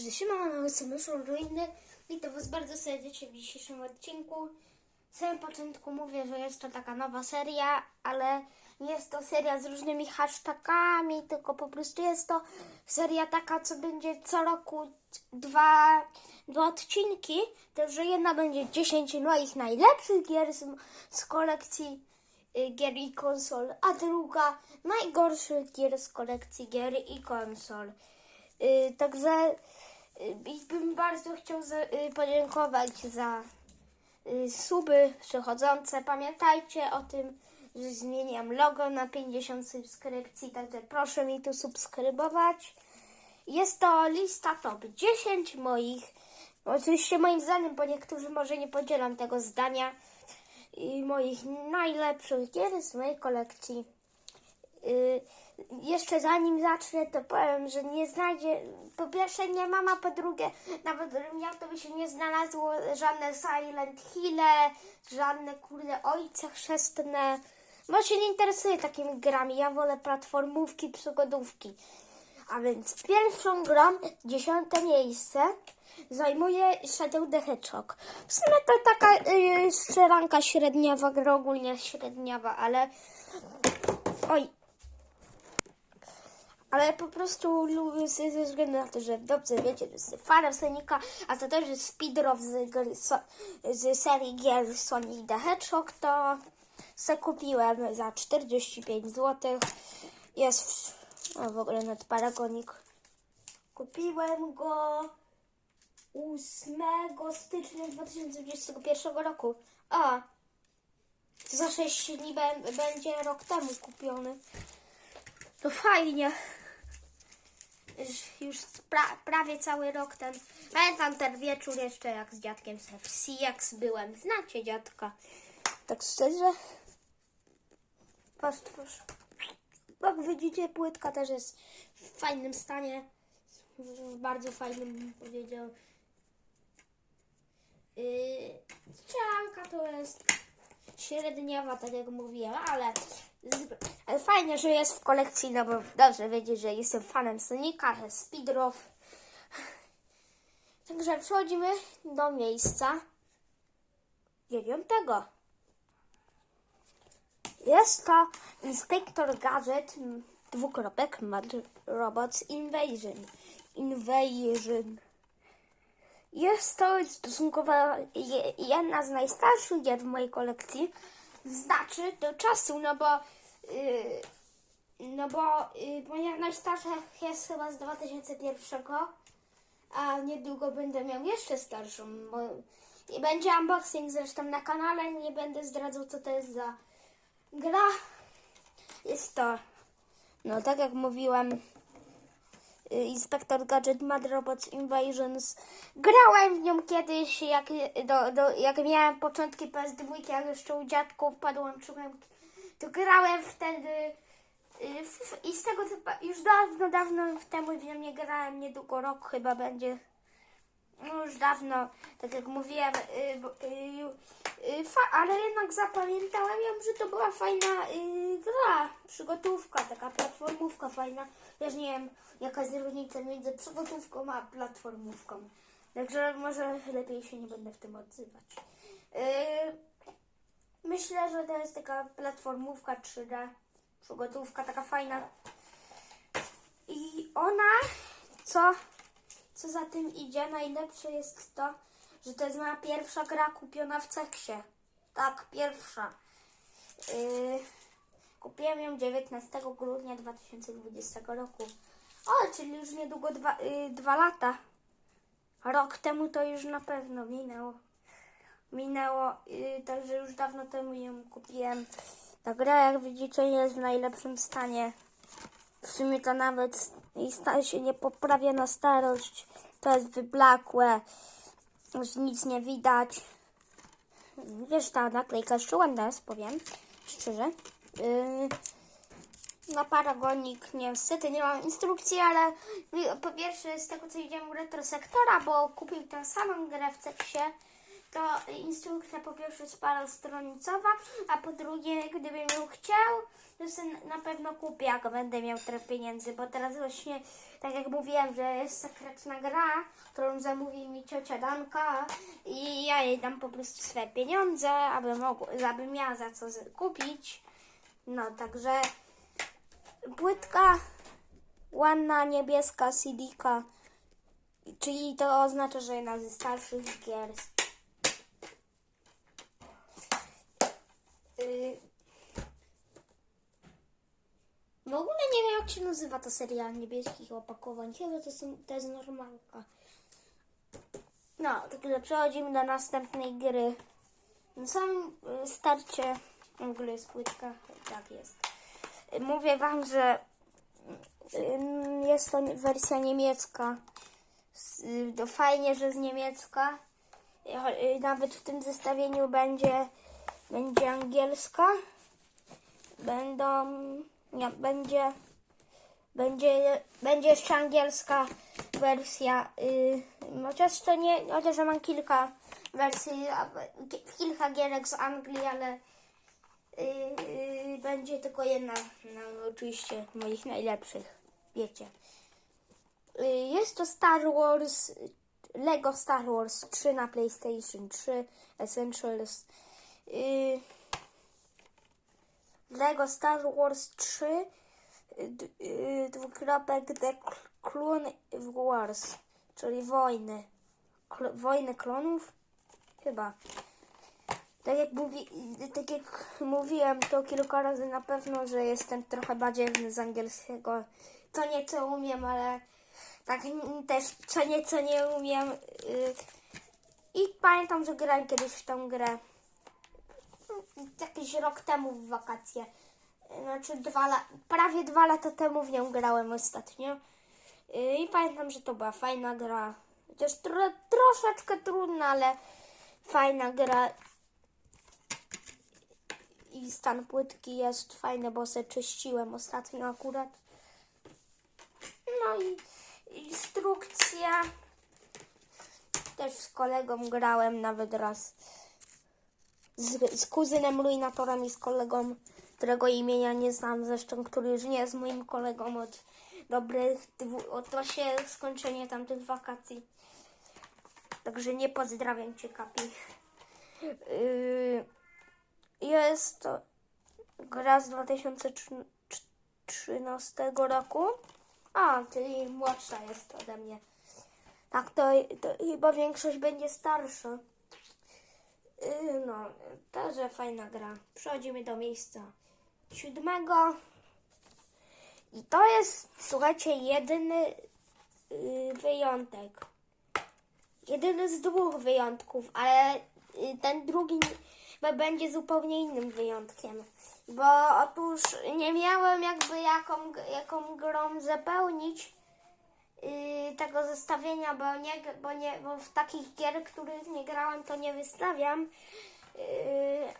Także siemano, jestem Myszą Ruiny. Witam Was bardzo serdecznie w dzisiejszym odcinku. W samym początku mówię, że jest to taka nowa seria, ale nie jest to seria z różnymi hashtagami, tylko po prostu jest to seria taka, co będzie co roku dwa, dwa odcinki. Także jedna będzie 10 moich najlepszych gier z, z kolekcji y, gier i konsol, a druga najgorszych gier z kolekcji gier i konsol. Y, Także i bym bardzo chciał y, podziękować za y, suby przychodzące. Pamiętajcie o tym, że zmieniam logo na 50 subskrypcji, także proszę mi tu subskrybować. Jest to lista top 10 moich, oczywiście moim zdaniem, bo niektórzy może nie podzielam tego zdania, i moich najlepszych gier z mojej kolekcji. Y, jeszcze zanim zacznę, to powiem, że nie znajdzie. Po pierwsze, nie mam, a po drugie, nawet miał, to by się nie znalazło żadne Silent Hille, żadne kurde ojce chrzestne. Bo się nie interesuję takimi grami. Ja wolę platformówki, przygodówki. A więc pierwszą grą, dziesiąte miejsce, zajmuje Shadow the Hedgehog. W sumie to taka yy, strzelanka średniawa, gra ogólnie średniawa, ale. Oj, ale po prostu lubię ze względu na to, że dobrze wiecie, że jestem fanem Sonika, a to też jest speedrun z, so, z serii gier Sonic the Hedgehog, to se kupiłem za 45 zł. Jest w, w ogóle nad Paragonik. Kupiłem go 8 stycznia 2021 roku. A, za 6 dni bę- będzie rok temu kupiony. To fajnie. Już- pra, prawie cały rok ten. Pamiętam ten wieczór jeszcze jak z dziadkiem w CX byłem. Znacie dziadka. Tak szczerze. Patrz, twarz. Jak widzicie, płytka też jest w fajnym stanie. W bardzo fajnym, bym powiedział. Yy, to jest średniawa, tak jak mówiłem, ale, ale fajnie, że jest w kolekcji, no bo dobrze wiedzieć, że jestem fanem Sonika, że Speedrow. Także przechodzimy do miejsca dziewiątego. Jest to Inspector Gadget m, dwukropek Mad Robots Invasion. Invasion. Jest to stosunkowo je- jedna z najstarszych gier w mojej kolekcji. Znaczy do czasu, no bo yy, no bo yy, moja najstarsza jest chyba z 2001, a niedługo będę miał jeszcze starszą. Bo, I będzie unboxing zresztą na kanale, nie będę zdradzał co to jest za gra. Jest to, no tak jak mówiłem, y, Inspector Gadget Mad Robots Invasions. Grałem w nią kiedyś, jak, do, do, jak miałem początki PS2, jak jeszcze u dziadków podłączyłem, to grałem wtedy y, w, i z tego co już dawno, dawno temu w nie grałem, niedługo rok chyba będzie. No już dawno, tak jak mówiłem, y, y, y, ale jednak zapamiętałem ją, że to była fajna gra, przygotówka, taka platformówka fajna. Też nie wiem, jaka jest różnica między przygotówką a platformówką. Także może lepiej się nie będę w tym odzywać. Myślę, że to jest taka platformówka 3D, przygotówka taka fajna. I ona, co co za tym idzie, najlepsze jest to, że to jest moja pierwsza gra kupiona w Ceksie. Tak, pierwsza. Yy, kupiłem ją 19 grudnia 2020 roku. O, czyli już niedługo dwa, yy, dwa lata. Rok temu to już na pewno minęło. Minęło, yy, także już dawno temu ją kupiłem. Ta gra, jak widzicie, jest w najlepszym stanie. W sumie to nawet i sta- się nie poprawia na starość. To jest wyblakłe. Już nic nie widać. Wiesz, ta naklejka jeszcze ładna jest, powiem szczerze. Yy, na paragonik niestety nie mam instrukcji, ale po pierwsze z tego co widziałem u retrosektora, bo kupił tę samą grę w Ceksie, to instrukcja po pierwsze jest parostronicowa, a po drugie, gdybym ją chciał, to sobie na pewno kupię, jak będę miał trochę pieniędzy, bo teraz właśnie, tak jak mówiłem, że jest sekretna gra, którą zamówi mi ciocia Danka i ja jej dam po prostu swoje pieniądze, aby, mogła, aby miała za co kupić. No, także płytka ładna, niebieska CD-ka, czyli to oznacza, że jedna ze starszych gier. W ogóle nie wiem, jak się nazywa ta seria niebieskich opakowań. Chyba to, są, to jest normalka. No, także przechodzimy do następnej gry. Na samym y, starcie ogóle jest płytka. Tak jest. Y, Mówię wam, że y, jest to wersja niemiecka. Y, fajnie, że z niemiecka. Y, y, Nawet w tym zestawieniu będzie, będzie angielska. Będą, nie, będzie, będzie, będzie jeszcze angielska wersja. Y, chociaż to nie, chociaż ja mam kilka wersji, kilka gierek z Anglii, ale y, y, będzie tylko jedna, no, oczywiście moich najlepszych, wiecie. Y, Jest to Star Wars, Lego Star Wars 3 na PlayStation 3 Essentials. Y, Lego Star Wars 3 y, y, dwukropek The Clone Wars, czyli wojny. Wojny klonów? Chyba. Tak jak, mówi, tak jak mówiłem to kilka razy na pewno, że jestem trochę badziewny z angielskiego. To nieco umiem, ale tak też co nieco nie umiem. I pamiętam, że grałem kiedyś w tą grę. Jakiś rok temu w wakacje. Znaczy dwa prawie dwa lata temu w nią grałem ostatnio. Y, I pamiętam, że to była fajna gra. Chociaż tro, troszeczkę trudna, ale fajna gra. I stan płytki jest fajny, bo se czyściłem ostatnio akurat. No i instrukcja. Też z kolegą grałem nawet raz. Z, z kuzynem Ruinatorem i z kolegą, którego imienia nie znam zresztą, który już nie jest moim kolegą od dobrych dwu, od właśnie skończenia tamtych wakacji. Także nie pozdrawiam Cię, Kapi. Yy, jest to gra z 2013 roku. A, czyli młodsza jest ode mnie. Tak, to, to chyba większość będzie starsza. Yy, no, także fajna gra. Przechodzimy do miejsca siódmego. I to jest, słuchajcie, jedyny yy, wyjątek. Jedyny z dwóch wyjątków, ale y, ten drugi będzie zupełnie innym wyjątkiem. Bo otóż nie miałem jakby jaką, jaką grą zapełnić y, tego zestawienia, bo, nie, bo, nie, bo w takich gier, których nie grałem, to nie wystawiam. Y,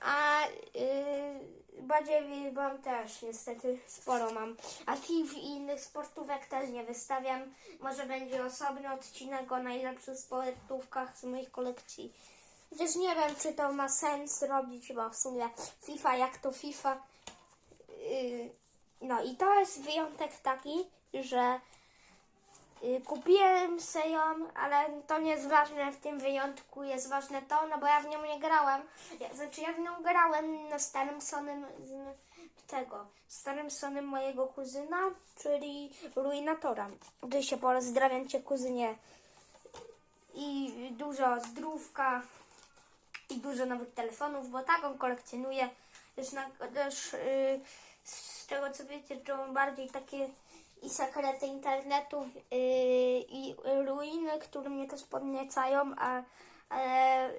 a y, Badziewi mam też niestety sporo mam. A FIFA i innych sportówek też nie wystawiam. Może będzie osobny odcinek o najlepszych sportówkach z moich kolekcji. Chociaż nie wiem, czy to ma sens robić, bo w sumie FIFA jak to FIFA. Yy, no i to jest wyjątek taki, że yy, kupiłem se ją, ale to nie jest ważne w tym wyjątku, jest ważne to, no bo ja w nią nie grałem. Ja, znaczy ja w nią grałem na starym Sonym z tego, starym Sonym mojego kuzyna, czyli Ruinatora. Gdy się pozdrawiam cię kuzynie i dużo zdrówka i dużo nowych telefonów, bo tak on kolekcjonuje. Też, na, też yy, z tego co wiecie, to bardziej takie i sekrety internetu yy, i ruiny, które mnie też podniecają, a ale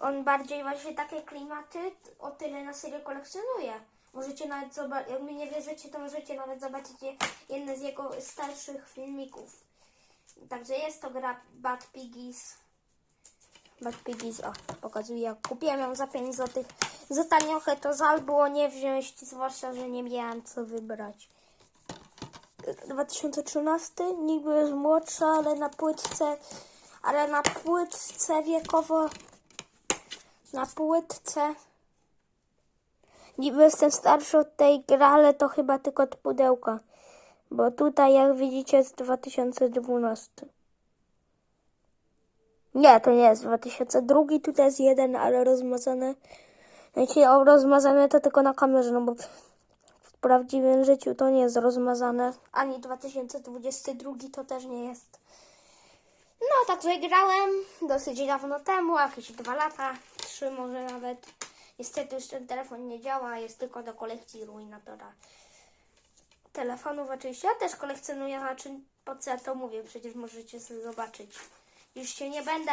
on bardziej właśnie takie klimaty, o tyle na serio kolekcjonuje. Możecie nawet zobaczyć, jak mi nie wierzycie, to możecie nawet zobaczyć je- jedne z jego starszych filmików. Także jest to gra Bad Piggies. Bad Piggies, o, pokazuję. Kupiłem ją za 5 zł. Za taniochę to żal było nie wziąć, zwłaszcza, że nie miałam co wybrać. 2013, niby już młodsza, ale na płytce, ale na płytce wiekowo na płytce. Niby jestem starszy od tej gry, ale to chyba tylko od pudełka. Bo tutaj, jak widzicie, jest 2012. Nie, to nie jest 2002, tutaj jest jeden, ale rozmazane. Jeśli rozmazane, to tylko na kamerze, no bo prawdziwym życiu to nie jest rozmazane. Ani 2022 to też nie jest. No, tak wygrałem dosyć dawno temu, jakieś dwa lata, trzy może nawet. Niestety już ten telefon nie działa, jest tylko do kolekcji Ruinatora. Telefonów oczywiście, ja też kolekcjonuję, znaczy po co ja to mówię, przecież możecie sobie zobaczyć. Już się nie będę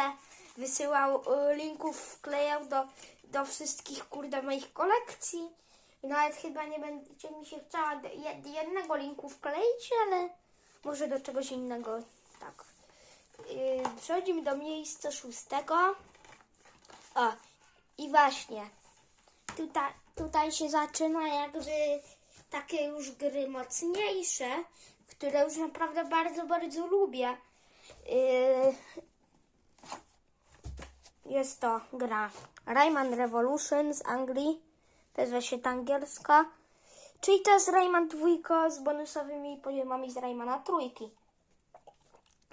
wysyłał y, linków, wklejał do, do wszystkich kurde moich kolekcji. I nawet chyba nie będzie mi się chciała jednego linku wkleić, ale może do czegoś innego. Tak. Yy, przechodzimy do miejsca szóstego. O, i właśnie. Tutaj, tutaj się zaczyna jakby takie już gry mocniejsze, które już naprawdę bardzo, bardzo lubię. Yy, jest to gra Rayman Revolution z Anglii. To jest właśnie ta angielska. Czyli to jest Rayman 2 z bonusowymi poziomami z Raymana trójki.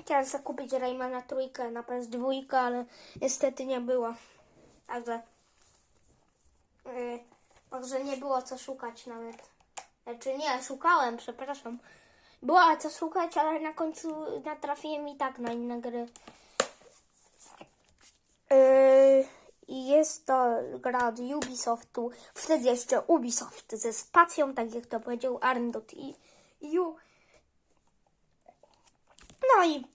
Chciałem sobie kupić Raymana trójkę na PS2, ale niestety nie było. Także, yy, także nie było co szukać nawet. Znaczy nie, szukałem, przepraszam. Było co szukać, ale na końcu natrafiłem i tak na inne gry. Yy, I jest to gra od Ubisoftu. Wtedy jeszcze Ubisoft ze spacją, tak jak to powiedział Arndot i U. No i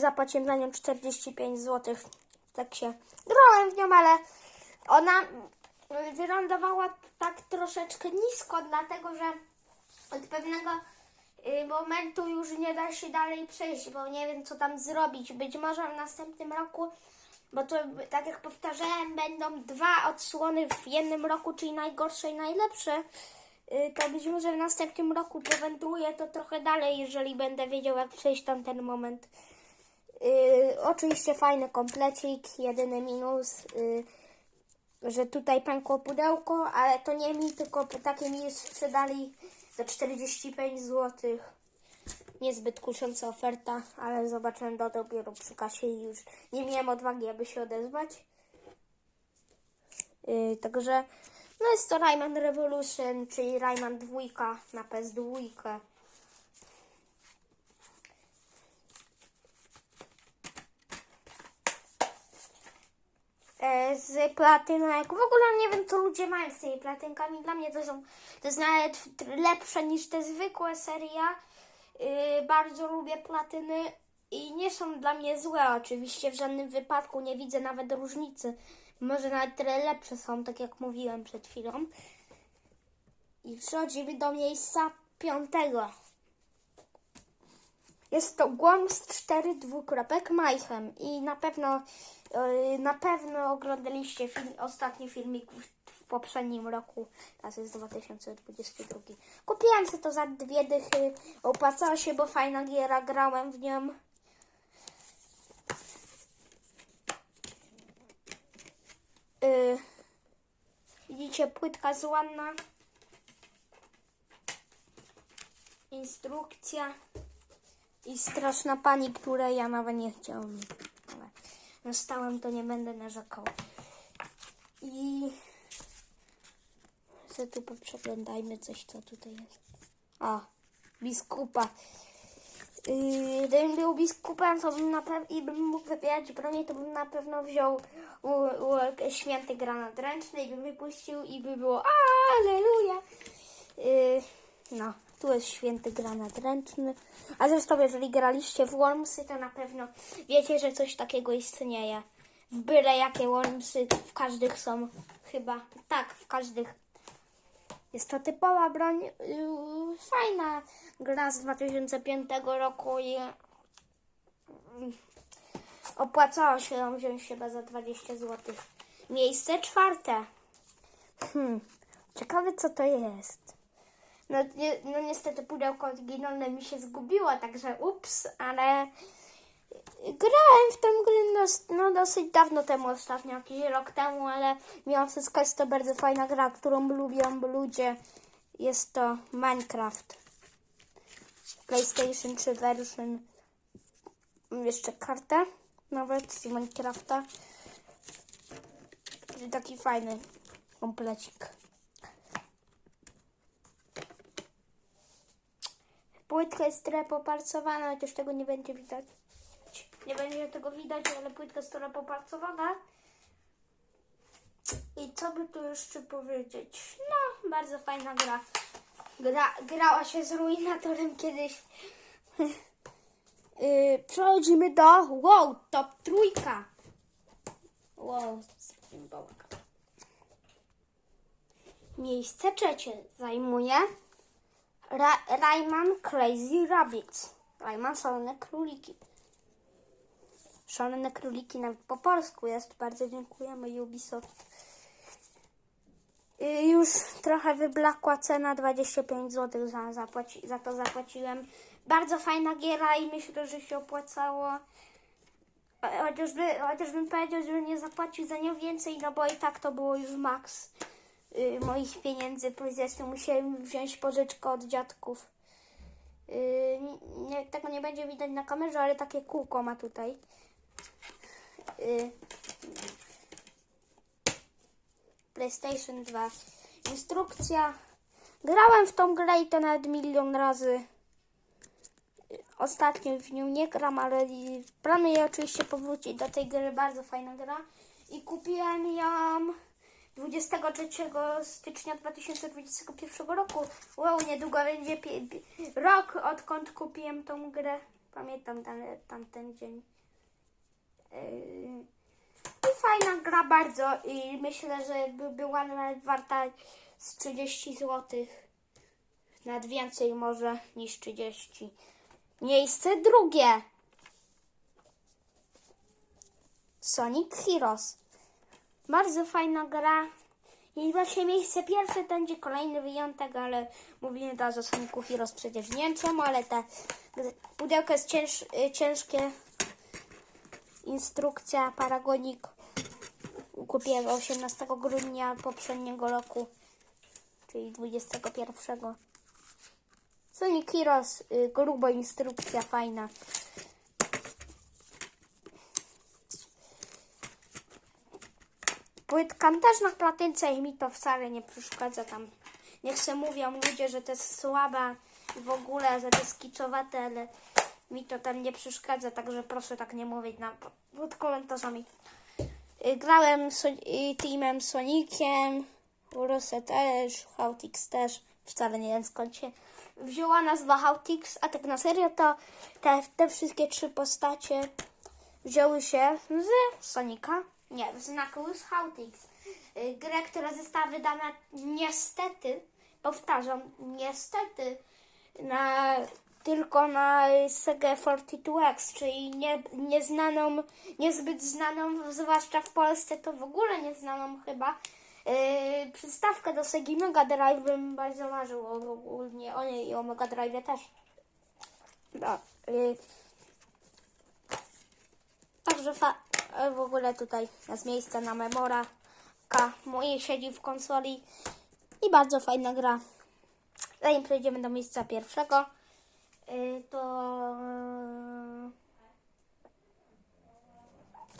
zapłaciłem za nią 45 zł. Tak się grałem w nią, ale ona wylądowała tak troszeczkę nisko, dlatego że od pewnego y, momentu już nie da się dalej przejść, bo nie wiem co tam zrobić. Być może w następnym roku, bo to tak jak powtarzałem, będą dwa odsłony w jednym roku, czyli najgorsze i najlepsze. Y, To być może w następnym roku powędruję to trochę dalej, jeżeli będę wiedział jak przejść tam ten moment. Yy, oczywiście fajny komplecik, jedyny minus, yy, że tutaj pękło pudełko, ale to nie mi, tylko takie mi sprzedali za 45 zł. Niezbyt kusząca oferta, ale zobaczyłem to dopiero przy kasie i już nie miałem odwagi, aby się odezwać. Yy, także no jest to Rayman Revolution, czyli Rayman 2 na PS2. e, z platynek. W ogóle nie wiem, co ludzie mają z tymi platynkami. Dla mnie to są, to jest nawet lepsze niż te zwykłe seria. Yy, bardzo lubię platyny i nie są dla mnie złe oczywiście. W żadnym wypadku nie widzę nawet różnicy. Może nawet tyle lepsze są, tak jak mówiłem przed chwilą. I przechodzimy do miejsca piątego. Jest to Worms 4 dwukropek Mayhem i na pewno yy, na pewno oglądaliście film, ostatni filmik poprzednim roku, teraz jest 2022. Kupiłem sobie to za dwie dychy, opłacało się, bo fajna giera, grałem w nią. Yy, widzicie, płytka ładna. Instrukcja. I straszna pani, której ja nawet nie chciałam. Ale dostałem, to nie będę narzekał. I tu poprzeglądajmy coś, co tutaj jest. A, biskupa. Yy, Gdybym był biskupem, to bym na i bym mógł wybierać bronię, to bym na pewno wziął u, u, święty granat ręczny i bym wypuścił i by było Aleluja! Yy, no, tu jest święty granat ręczny. A zresztą, jeżeli graliście w Wormsy, to na pewno wiecie, że coś takiego istnieje. W byle jakie Wormsy, w każdych są chyba. Tak, w każdych. Jest to typowa broń. Yy, fajna gra z 2005 roku i yy, opłacało się ją wziąć chyba za 20 zł. Miejsce czwarte. Hmm, ciekawe co to jest. No, no niestety pudełko oryginalne mi się zgubiło, także ups, ale grałem w tę grę no, no dosyć dawno temu, ostatnio, jakiś rok temu, ale mimo wszystko jest to bardzo fajna gra, którą lubią ludzie. Jest to Minecraft. PlayStation 3 version. Mam jeszcze kartę nawet z Minecrafta. Taki fajny komplecik. Płytka jest trochę poparcowana, chociaż tego nie będzie widać. Nie będzie tego widać, ale płytka jest trochę poparcowana. I co by tu jeszcze powiedzieć? No, bardzo fajna gra. gra grała się z Ruinatorem kiedyś. yy, przechodzimy do... Wow, top trójka. Wow, bałagan. Miejsce trzecie zajmuje Ra- Rayman Crazy Rabbits. Rayman Szalone Króliki. Szalone Króliki nawet po polsku jest. Bardzo dziękujemy Ubisoft. Y, Już trochę wyblakła cena, 25 zł za, zapłaci, za to zapłaciłem. Bardzo fajna giera i myślę, że się opłacało. E, Chociażby, chociażbym powiedział, że nie zapłacił za nią więcej, no bo i tak to było już maks y, moich pieniędzy. Plus jeszcze musiałem wziąć pożyczkę od dziadków. Y, nie, tego nie będzie widać na kamerze, ale takie kółko ma tutaj. Y, PlayStation 2. Instrukcja. Grałem w tą grę i to nawet milion razy. Ostatnio w nią nie gram, ale planuję oczywiście powrócić do tej gry. Bardzo fajna gra. I kupiłem ją 23 stycznia 2021 roku. Wow, niedługo będzie rok, odkąd kupiłem tą grę. Pamiętam ten, tamten dzień. Yy, i fajna gra bardzo i myślę, że by była nawet warta z 30 zł. Nawet więcej może niż 30. Miejsce drugie. Sonic Heroes. Bardzo fajna gra. I właśnie miejsce pierwsze będzie kolejny wyjątek, ale mówimy teraz o Sonicu Heroes przecież nie wiem czemu, ale te pudełko jest cięż, y, ciężkie. Instrukcja Paragonik kupiłem 18 grudnia poprzedniego roku, czyli 21. Sonic Heroes, y, grubo instrukcja, fajna. Płytka też na platynce i mi to wcale nie przeszkadza tam. Niech se mówią ludzie, że to jest słaba w ogóle, że to jest kiczowate, ale mi to tam nie przeszkadza, także proszę tak nie mówić na, pod komentarzami. Y, Grałem so, y, teamem Sonikiem, Urosę też, Hautix też, wcale nie wiem skąd się wzięła nazwa Hautix, a tak na serio to te, te wszystkie trzy postacie wzięły się z Sonika, nie, z Hautix. Y, Grę, która została wydana niestety, powtarzam, niestety na, tylko na Sega 42X, czyli nie, nieznaną, niezbyt znaną, zwłaszcza w Polsce, to w ogóle nieznaną chyba, yy, przystawkę do Segi Mega Drive bym bardzo marzył o, ogólnie o niej i o Mega Drive też. No, yy. Także fa- w ogóle tutaj jest miejsce na memora. Moje siedzi w konsoli i bardzo fajna gra. Zanim przejdziemy do miejsca pierwszego, to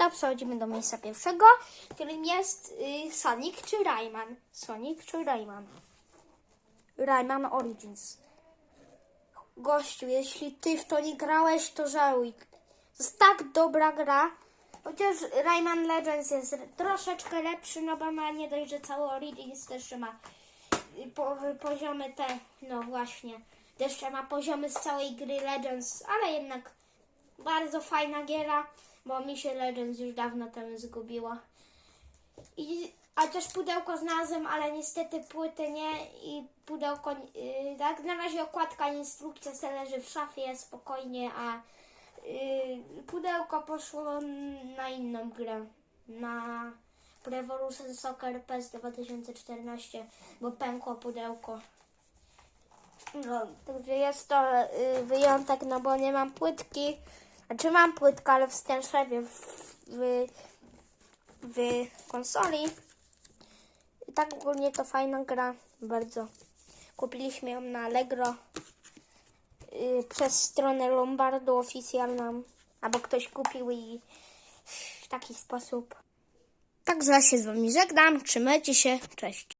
to przechodzimy do miejsca pierwszego, którym jest y, Sonic czy Rayman. Sonic czy Rayman? Rayman Origins. Gościu, jeśli ty w to nie grałeś, to żałuj. To jest tak dobra gra. Chociaż Rayman Legends jest troszeczkę lepszy, no bo ma nie dość, że cały Origins też ma y, po, poziomy te, no właśnie, jeszcze ma poziomy z całej gry Legends, ale jednak bardzo fajna giera, bo mi się Legends już dawno temu zgubiło. I, a też pudełko znalazłem, ale niestety płyty nie i pudełko, yy, tak, na razie okładka, instrukcja se leży w szafie spokojnie, a yy, pudełko poszło na inną grę, na Revolution Soccer PES 2014, bo pękło pudełko. No, także jest to y, wyjątek, no bo nie mam płytki, Znaczy mam płytkę, ale w Stenszewie w, w, w konsoli. I tak ogólnie to fajna gra, bardzo. Kupiliśmy ją na Allegro y, przez stronę Lombardu oficjalną, albo ktoś kupił i w taki sposób. Także ja się z wami żegnam, trzymajcie się, cześć.